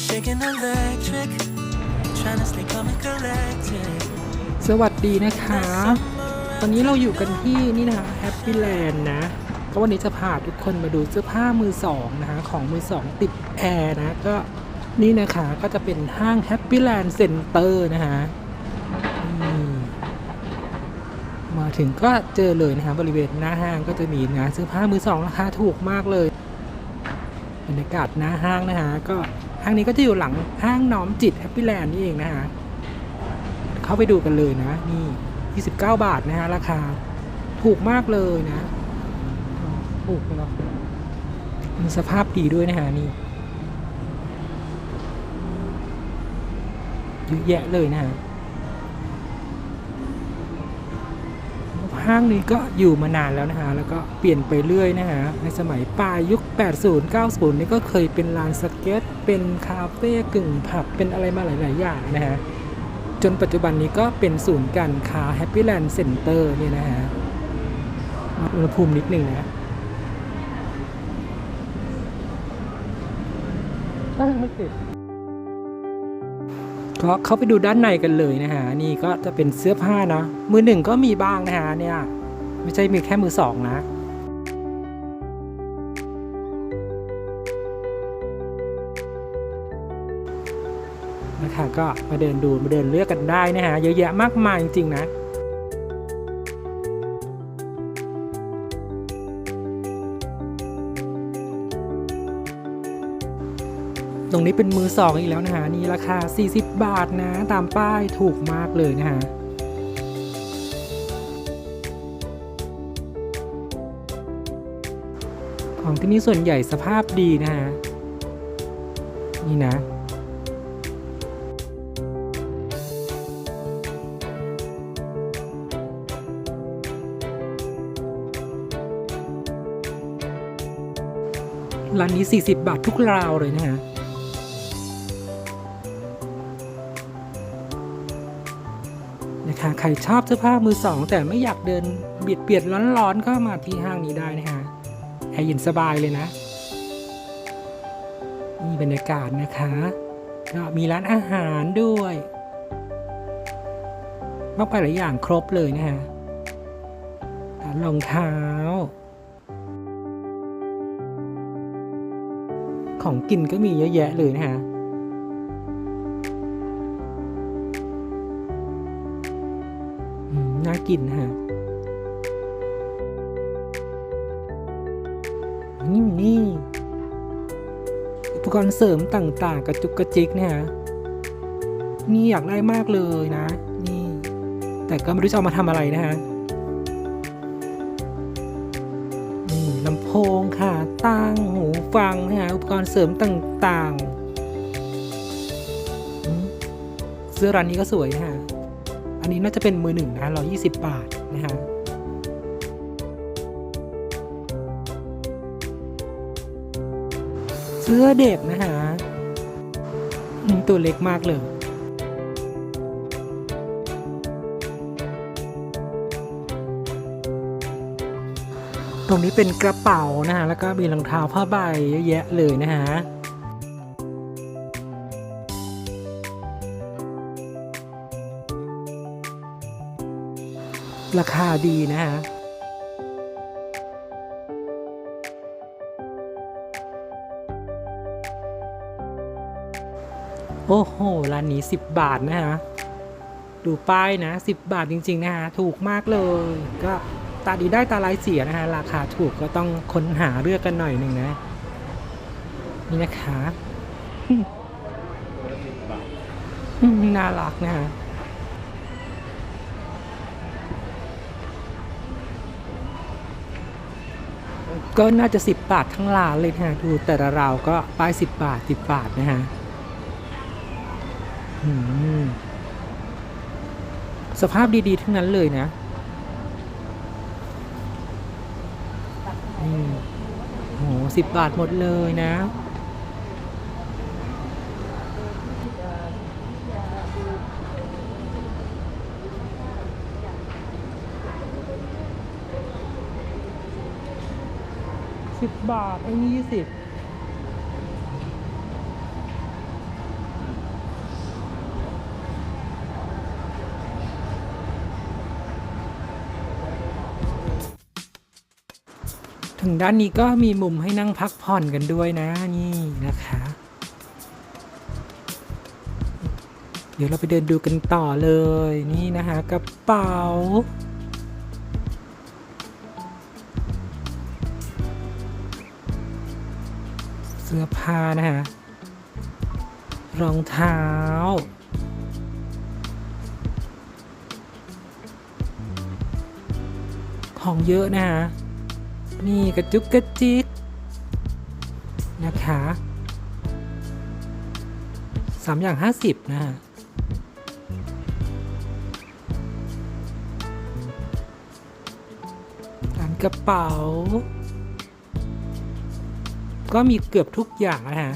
I was shaking electric, trying to stay calm and collected. สวัสดีนะคะ ตอนนี้เราอยู่กันที่นี่นะคะแฮปปี้แลนด์นะก็วันนี้จะพาทุกคนมาดูเสื้อผ้ามือสองนะคะของมือสองติดแอร์นะ ก็นี่นะคะก็จะเป็นห้างแฮปปี้แลนด์เซ็นเตอร์นะคะอืมมาถึงก็เจอเลยนะคะบริเวณหน้าห้างก็จะมีงานเสื้อผ้ามือสองราคาถูกมากเลยบรรยากาศหน้าห้างนะคะก็ ห้างนี้ก็จะอยู่หลังห้างน้อมจิตแฮปปี้แลนด์นี่เองนะฮะ เข้าไปดูกันเลยนะ นี่ 29 บาทนะฮะ ราคา ถูกมากเลยนะถูกเนาะมีสภาพดีด้วยนะฮะนี่เยอะแยะเลยนะฮะ ห้างนี้ก็อยู่มานานแล้วนะฮะแล้วก็เปลี่ยนไปเรื่อยนะฮะในสมัยปลายยุค 80 90 นี่ก็เคยเป็นลานสเก็ต เป็นคาเฟ่กึ่งผับเป็นอะไรมาหลาย ๆ อย่างนะฮะจนปัจจุบันนี้ก็เป็นศูนย์การค้า Happy Land Center เตอร์นี่ยนะฮะอุณหภูมินิดหนึ่งนะตั้งไม่ติด ก็เข้าไปดูด้านในกันเลยนะฮะนี่ก็จะเป็นเสื้อผ้าเนาะมือหนึ่งก็มีบ้างนะฮะเนี่ยไม่ใช่มีแค่มือสองนะนะคะก็มาเดินดูมาเดินเลือกกันได้นะฮะเยอะแยะมากมายจริงๆนะ ตรงนี้เป็นมือสองอีกแล้วนะฮะนี่ราคา 40 บาทนะ ตามป้ายถูกมากเลยนะฮะของที่นี่ส่วนใหญ่สภาพดีนะฮะ นี่นะ ร้านนี้ 40 บาททุกราวเลยนะฮะ นะคะใครชอบเสื้อผ้ามือสองแต่ไม่อยากเดินเบียดเบียดร้อนๆก็มาที่ห้างนี้ได้นะฮะแอร์เย็นสบายเลยนะนี่บรรยากาศนะคะ ก็มีร้านอาหารด้วยมากไปหลายอย่างครบเลยนะฮะร้านรองเท้า ของกินก็มีเยอะแยะเลยนะฮะ กินนะฮะนี่นี่อุปกรณ์เสริมต่างๆ กระจุกกระจิกนี่ยฮะนี่อยากได้มากเลยนะ นี่ แต่ก็ไม่รู้จะเอามาทำอะไรนะฮะนี่ลำโพงค่ะ ตั้งหูฟังนะฮะอุปกรณ์เสริมต่างๆเสื้อร้านนี้ก็สวยนะฮะ นนี้น่าจะเป็นมือหนึ่งนะร้อยี่สิบบาทนะฮะเสื้อเด็กนะฮะตัวเล็กมากเลยตรงนี้เป็นกระเป๋านะฮะ แล้วก็มีรองเท้าผ้าใบเยอะแยะเลยนะฮะ ราคาดีนะฮะโอ้โห ร้านนี้ 10 บาทนะฮะ ดูป้ายนะ 10 บาทจริง ๆ นะฮะ ถูกมากเลย ก็ตาดีได้ตาลายเสียนะฮะ ราคาถูกก็ต้องค้นหาเลือกกันหน่อยหนึ่งนะ นี่นะคะน่ารักนะฮะ ก็น่าจะ 10 บาททั้งร้านเลยนะฮะดูแต่ละราวก็ป้าย 10 บาท 10 บาทนะฮะสภาพดีๆ ทั้งนั้นเลยนะอืมโหสิบบาทหมดเลยนะ บาทไอ้นี่ยี่สิบถึงด้านนี้ก็มีมุมให้นั่งพักผ่อนกันด้วยนะนี่นะคะ เดี๋ยวเราไปเดินดูกันต่อเลยนี่นะคะกระเป๋า สื้อผ้านะฮะ รองเท้า ของเยอะนะฮะ นี่กระจุกกระจิกนะคะสามอย่างห้าสิบนะฮะร้านกระเป๋า ก็มีเกือบทุกอย่างนะฮะ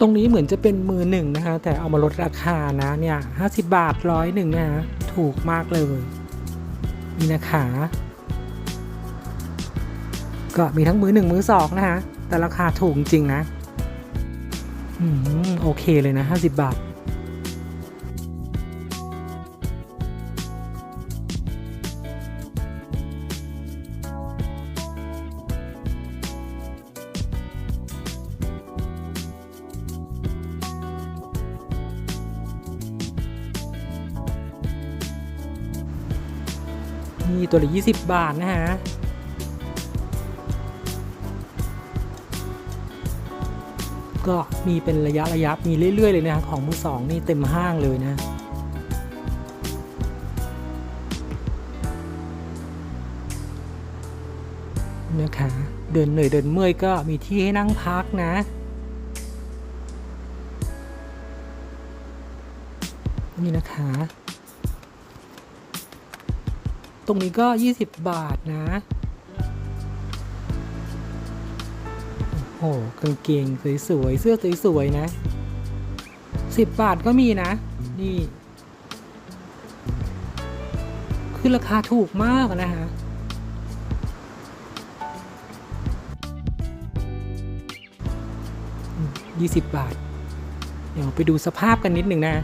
ตรงนี้เหมือนจะเป็นมือหนึ่งนะคะ แต่เอามาลดราคานะเนี่ยห้าสิบบาทร้อยหนึ่งนะฮะ ถูกมากเลย นี่นะคะก็มีทั้งมือหนึ่งมือสองนะคะแต่ราคาถูกจริงนะ อืม โอเคเลยนะ50บาท นี่ตัวละ20 บาทนะฮะก็มีเป็นระยะระยะมีเรื่อย ๆ เลยนะของมือสองนี่เต็มห้างเลยนะนะคะเดินเหนื่อยเดินเมื่อยก็มีที่ให้นั่งพักนะ รงนี้ก็ 20 บาทนะ โอ้โหกางเกงสวยๆ เสื้อสวยๆ นะ 10 บาทก็มีนะ นี่ คือราคาถูกมากนะฮะยี่สิบบาท เดี๋ยวไปดูสภาพกันนิดหนึ่งนะ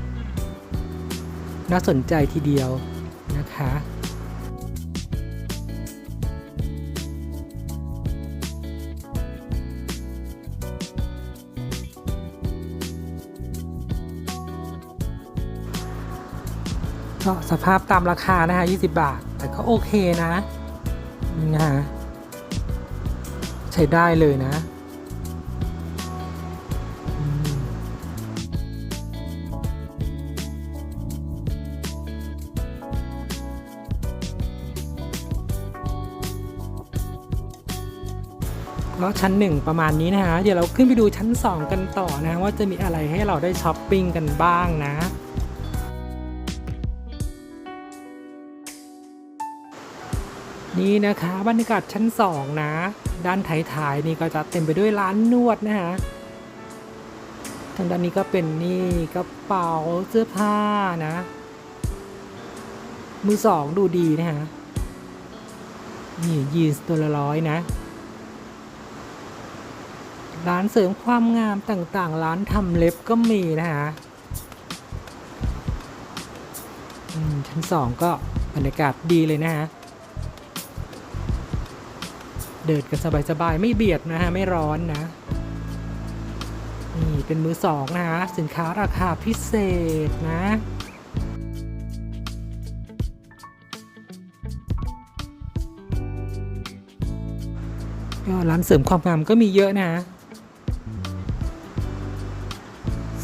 น่าสนใจทีเดียวนะคะ ก็สภาพตามราคานะฮะ20 บาท แต่ก็โอเคนะนะฮะใช้ได้เลยนะอืมก็ชั้นหนึ่งประมาณนี้นะฮะ เดี๋ยวเราขึ้นไปดูชั้น 2 กันต่อนะว่าจะมีอะไรให้เราได้ช้อปปิ้งกันบ้างนะ นี่นะคะบรรยากาศชั้นสองนะ ด้านท้ายๆนี่ก็จะเต็มไปด้วยร้านนวดนะฮะทางด้านนี้ก็เป็นนี่กระเป๋าเสื้อผ้านะ มือสองดูดีนะฮะนี่ยีนส์ตัวละร้อยนะ ร้านเสริมความงามต่างๆ ร้านทำเล็บก็มีนะฮะชั้นสองก็บรรยากาศดีเลยนะฮะ เดินกันสบายๆ ไม่เบียดนะฮะ ไม่ร้อนนะ นี่เป็นมือสองนะฮะ สินค้าราคาพิเศษนะก็ร้านเสริมความงามก็มีเยอะนะ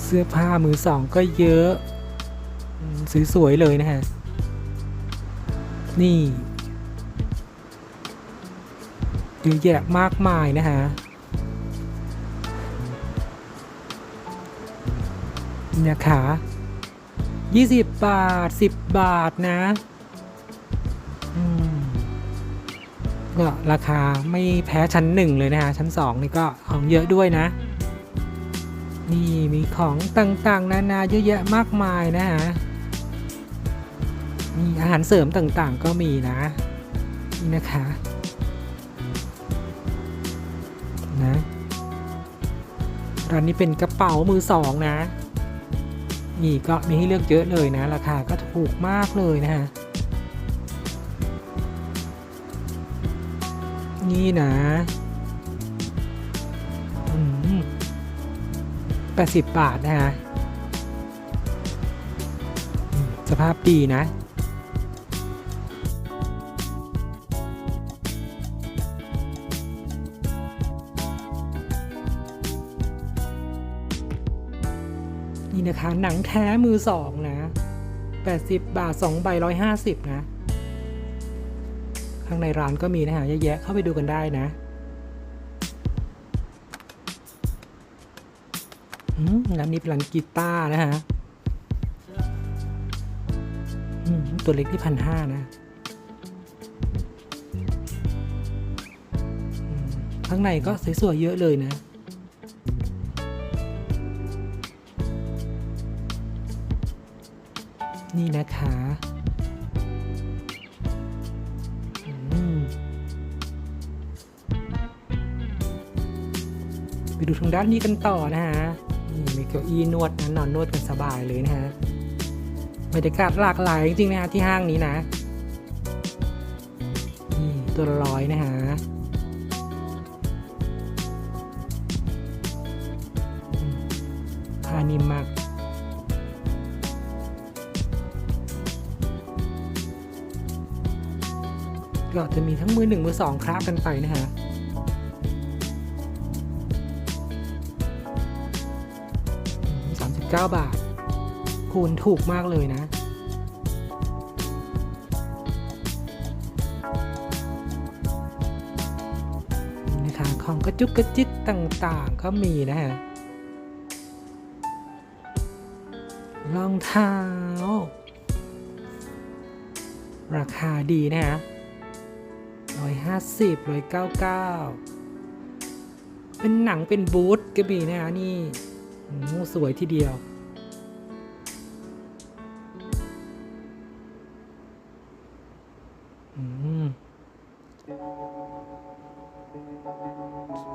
เสื้อผ้ามือสองก็เยอะ สวยๆเลยนะฮะ นี่ เยอะแยะมากมายนะฮะนะคะ20 บาท 10 บาทนะก็ราคาไม่แพ้ชั้นหนึ่งเลยนะคะชั้นสองนี่ก็ของเยอะด้วยนะ นี่มีของต่างๆ นานาเยอะแยะมากมายนะฮะมีอาหารเสริมต่างๆก็มีนะ นี่นะคะ นะร้านนี้เป็นกระเป๋ามือสองนะ นี่ก็มีให้เลือกเยอะเลยนะ ราคาก็ถูกมากเลยนะฮะ นี่นะอืมแปดสิบบาทนะฮะ สภาพดีนะ นะคะ หนังแท้มือสองนะ 80 บาท2ใบ150 นะ ข้างในร้านก็มีนะฮะเยอะแยะเข้าไปดูกันได้นะอืมร้านนี้เป็นร้านกีตาร์นะฮะตัวเล็กที่พันห้านะ ข้างในก็สวยๆเยอะเลยนะ นี่นะคะไปดูทางด้านนี้กันต่อนะฮะนี่มีเก้าอี้นวดนะนอนนวดกันสบายเลยนะฮะบรรยากาศหลากหลายจริงๆนะฮะที่ห้างนี้นะนี่ตัวละร้อยนะฮะอืมผ้านิ่มมาก ก็จะมีทั้งมือหนึ่งมือสองคราบกันไปนะฮะสามสิบเก้าบาท คูณถูกมากเลยนะนี่นะคะของกระจุกกระจิตต่างๆ ก็มีนะฮะรองเท้า ราคาดีนะฮะ ร้อยห้าสิบร้อยเก้าเก้าเป็นหนังเป็นบูธก็มีนะฮะนี่สวยทีเดียวอืม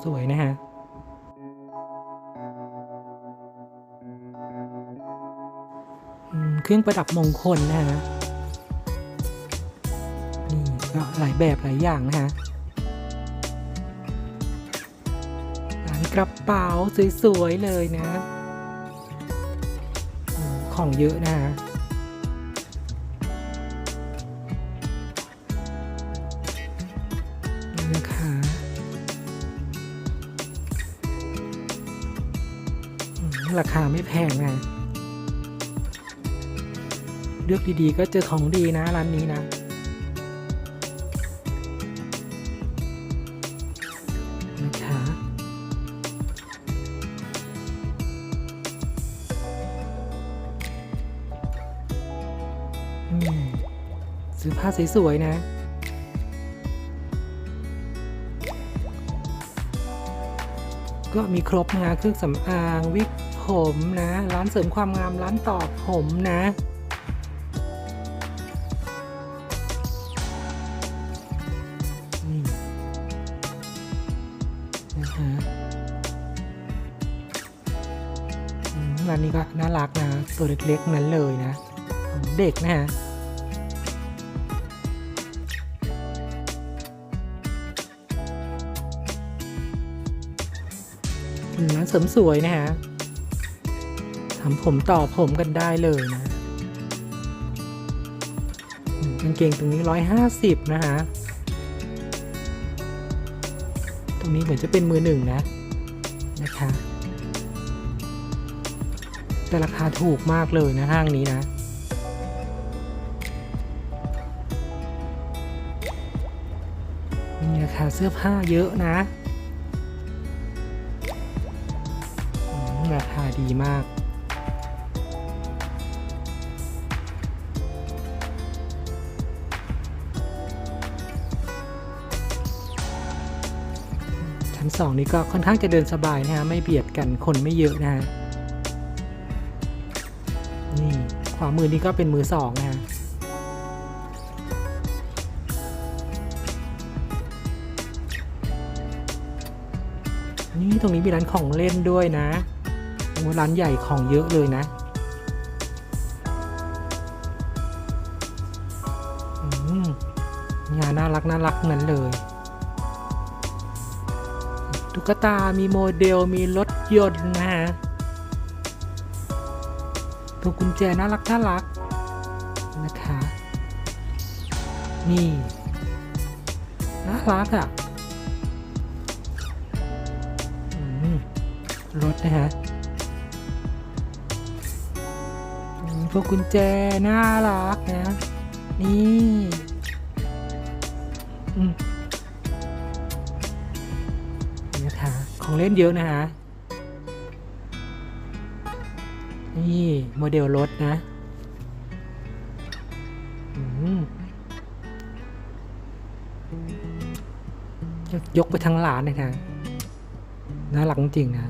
สวยนะฮะเครื่องประดับมงคลนะฮะ หลายแบบหลายอย่างนะฮะร้านกระเป๋าสวยๆเลยนะของเยอะนะฮะนี่ราคาไม่แพงนะเลือกดีๆก็เจอของดีนะร้านนี้นะ สวยๆนะ ก็มีครบนะเครื่องสำอางวิกผมนะ ร้านเสริมความงามร้านต่อผมนะร้านนี้ก็น่ารักนะ ตัวเล็กๆนั้นเลยนะ เด็กนะฮะ ร้านเสริมสวยนะฮะทำผมต่อผมกันได้เลยนะกางเกงตรงนี้ร้อยห้าสิบนะฮะ ตรงนี้เหมือนจะเป็นมือหนึ่งนะ นะคะ แต่ราคาถูกมากเลยนะห้างนี้นะนี่ราคาเสื้อผ้าเยอะนะีมากชั้นสองนี้ก็ค่อนข้างจะเดินสบายนะฮะ ไม่เบียดกันคนไม่เยอะนะฮะ นี่ขวามือนี่ก็เป็นมือสองนะฮะนี่ตรงนี้มีร้านของเล่นด้วยนะ อ้ร้านใหญ่ของเยอะเลยนะงานน่ารักน่ารักนั้นเลย ตุ๊กตา มีโมเดล มีรถยนต์นะฮะตัวกุญแจน่ารักน่ารักนะคะ นี่ น่ารักอะ่ะรถนะฮะ พวกกุญแจน่ารักนะ นี่นี่นะคะของเล่นเยอะนะคะนี่โมเดลรถนะอืมยกไปทั้งหลานเลยนะน่ารักจริงนะ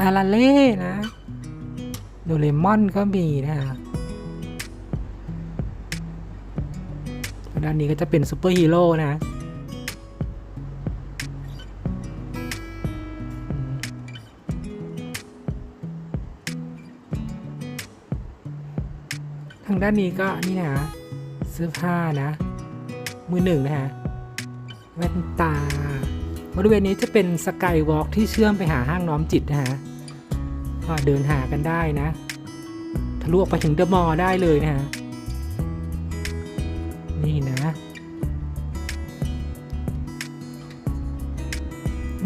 อาราเล่นะ โดเรมอนก็มีนะคะด้านนี้ก็จะเป็นซูเปอร์ฮีโร่นะ ทางด้านนี้ก็นี่นะเสื้อผ้านะ มือหนึ่งนะฮะแว่นตา บริเวณนี้จะเป็นสกายวอล์กที่เชื่อมไปหาห้างน้อมจิตนะฮะ ก็เดินหากันได้นะ ทะลุออกไปถึงเดอะมอลล์ได้เลยนะฮะ นี่นะ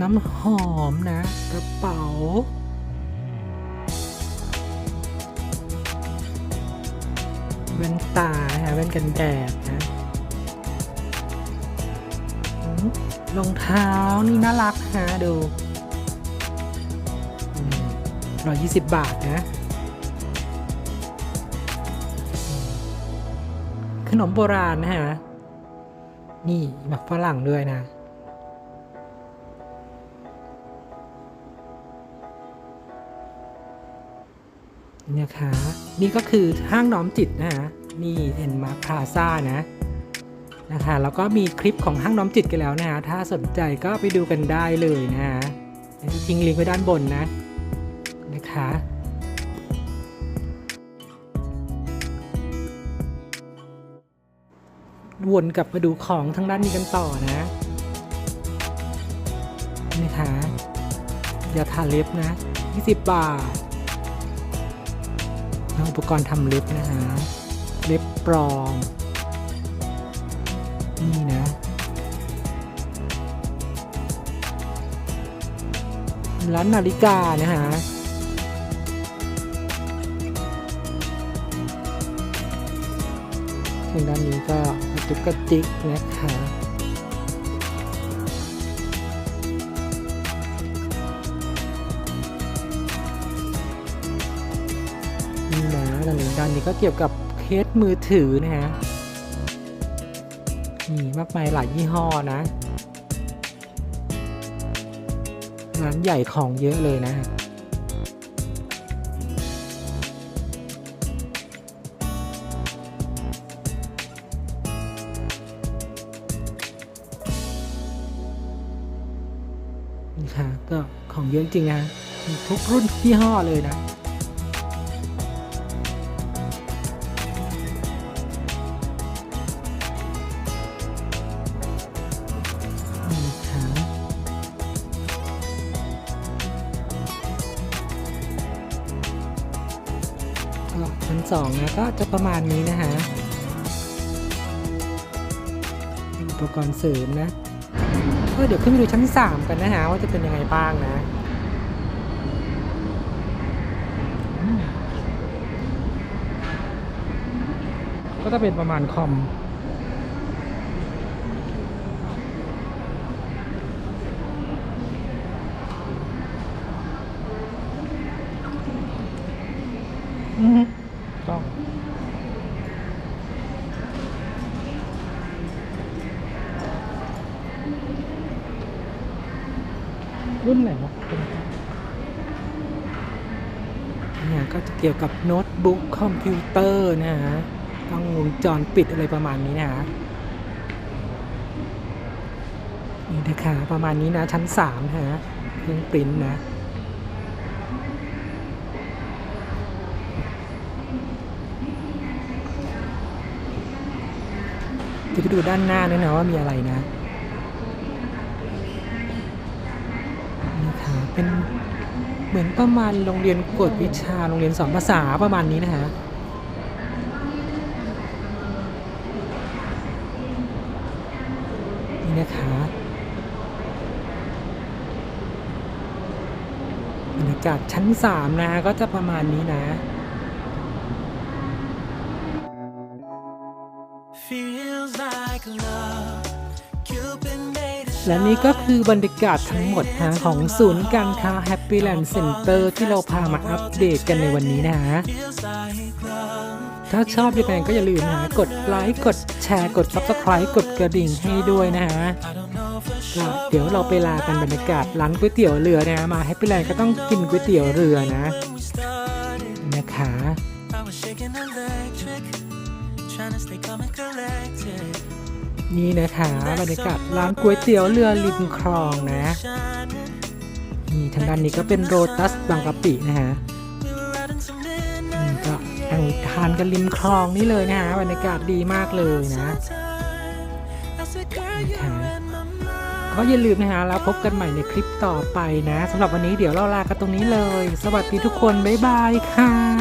น้ำหอมนะ กระเป๋าแว่นตานะฮะแว่นกันแดดนะรองเท้านี่น่ารักฮะดู ร้อยยี่สิบบาทนะ ขนมโบราณนะฮะ นี่หมักฝรั่งด้วยนะ นี่นะคะ นี่ก็คือห้างน้อมจิตนะฮะ นี่เอ็นมาพาซ่านะนะคะแล้วก็มีคลิปของห้างน้อมจิตกันแล้วนะฮะ ถ้าสนใจก็ไปดูกันได้เลยนะฮะทิ้งลิงก์ไว้ด้านบนนะ นะคะวนกลับมาดูของทางด้านนี้กันต่อนะนี่นะคะยาทาเล็บนะ 20 บาทอุปกรณ์ทำเล็บนะฮะ เล็บปลอม นี่นะ ร้านนาฬิกานะฮะางด้านนี้ก็กระตุกกระติกนะคะนี่นะด้านนี้ด้านนี้ก็เกี่ยวกับเคสมือถือนะฮะมีมากมายหลายยี่ห้อนะร้านใหญ่ของเยอะเลยนะ เยอะจริงนะทุกรุ่นยี่ห้อเลยนะนี่ค่ะก็ชั้นสองนะก็จะประมาณนี้นะฮะอุปกรณ์เสริมนะก็เดี๋ยวขึ้นไปดูชั้นสามกันนะฮะว่าจะเป็นยังไงบ้างนะ จะเป็นประมาณคอมอืองรุ่นไหนวะเนี่ยก็จะเกี่ยวกับโน้ตบุ๊กคอมพิวเตอร์นะฮะ กล้องวงจรปิดอะไรประมาณนี้นะฮะนี่นะคะประมาณนี้นะชั้น3นะฮะเครื่องปริ้นนะจะไปดูด้านหน้าด้วยนะว่ามีอะไรนะนี่ค่ะเป็นเหมือนประมาณโรงเรียนกวดวิชาโรงเรียนสอนภาษาประมาณนี้นะฮะ นี่นะคะบรรยากาศชั้นสามนะฮะก็จะประมาณนี้นะ Feels like love. Cupid made a และนี่ก็คือบรรยากาศทั้งหมดทางของศูนย์การค้า Happy Land Center ที่เราพามาอัปเดตกันในวันนี้นะฮะ feels like love. ถ้าชอบยังไงก็อย่าลืมนะ กดไลค์ กดแชร์ กด Subscribe กดกระดิ่งให้ด้วยนะฮะก็เดี๋ยวเราไปลากันบรรยากาศร้านก๋วยเตี๋ยวเรือนะฮะมา Happy Land ก็ต้องกินก๋วยเตี๋ยวเรือนะ นะคะนี่นะคะบรรยากาศร้านก๋วยเตี๋ยวเรือริมคลองนะนี่ทางด้านนี้ก็เป็นโรตัสบางกะปินะฮะ ทานกันริมคลองนี่เลยนะฮะบรรยากาศดีมากเลยนะก็อย่าลืมนะฮะแล้วพบกันใหม่ในคลิปต่อไปนะสำหรับวันนี้เดี๋ยวเราลากันตรงนี้เลย สวัสดีทุกคน บ๊ายบายค่ะ